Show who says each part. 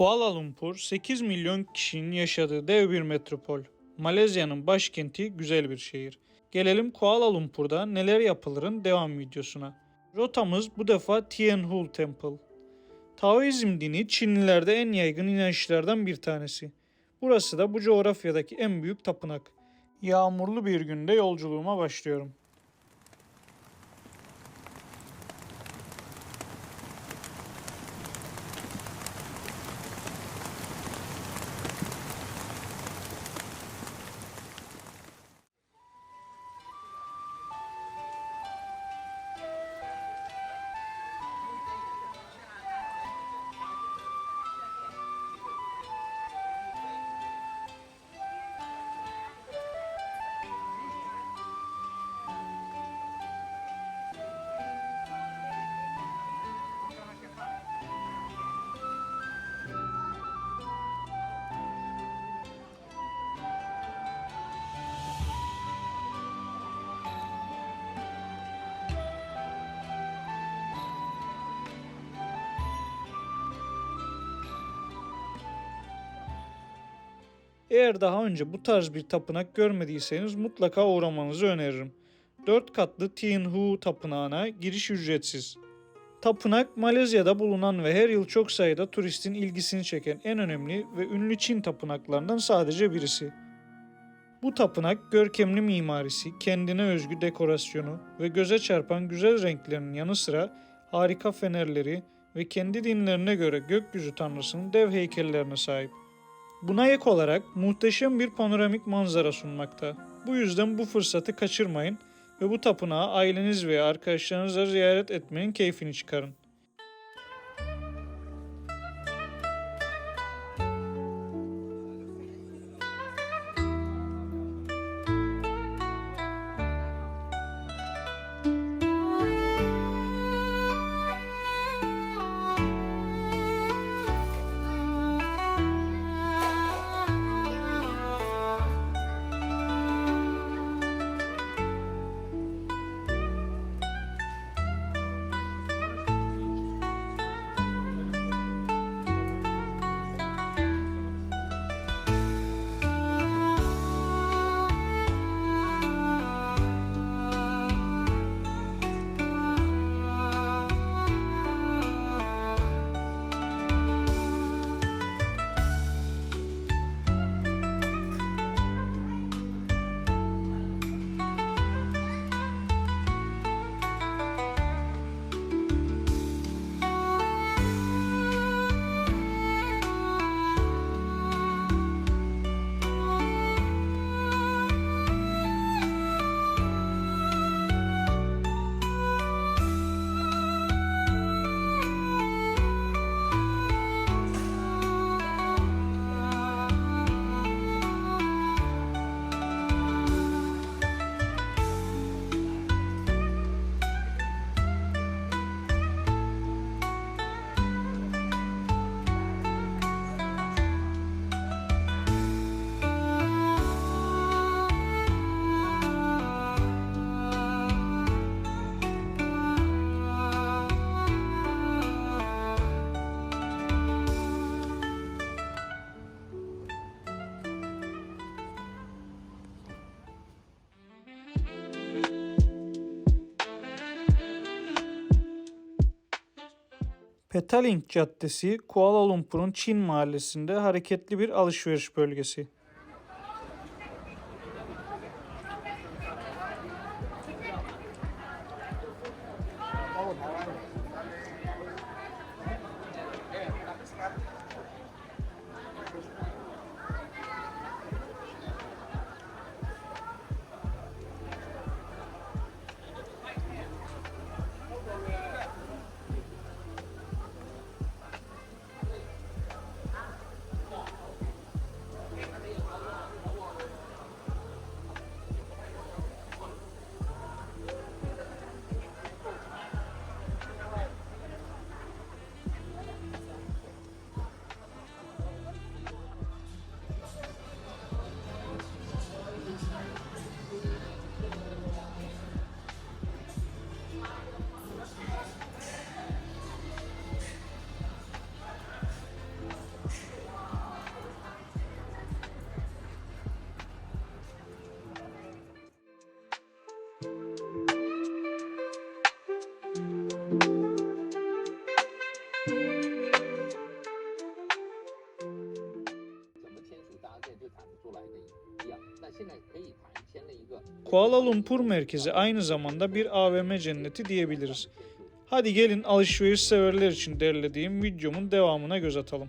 Speaker 1: Kuala Lumpur 8 milyon kişinin yaşadığı dev bir metropol. Malezya'nın başkenti güzel bir şehir. Gelelim Kuala Lumpur'da neler yapılırın devam videosuna. Rotamız bu defa Tien Hul Temple. Taoizm dini Çinlilerde en yaygın inançlardan bir tanesi. Burası da bu coğrafyadaki en büyük tapınak. Yağmurlu bir günde yolculuğuma başlıyorum. Eğer daha önce bu tarz bir tapınak görmediyseniz mutlaka uğramanızı öneririm. 4 katlı Tien Hu tapınağına giriş ücretsiz. Tapınak Malezya'da bulunan ve her yıl çok sayıda turistin ilgisini çeken en önemli ve ünlü Çin tapınaklarından sadece birisi. Bu tapınak görkemli mimarisi, kendine özgü dekorasyonu ve göze çarpan güzel renklerinin yanı sıra harika fenerleri ve kendi dinlerine göre gökyüzü tanrısının dev heykellerine sahip. Buna ek olarak muhteşem bir panoramik manzara sunmakta. Bu yüzden bu fırsatı kaçırmayın ve bu tapınağı aileniz veya arkadaşlarınızla ziyaret etmenin keyfini çıkarın. Petaling Caddesi Kuala Lumpur'un Çin mahallesinde hareketli bir alışveriş bölgesi. Kuala Lumpur merkezi aynı zamanda bir AVM cenneti diyebiliriz. Hadi gelin alışveriş severler için derlediğim videomun devamına göz atalım.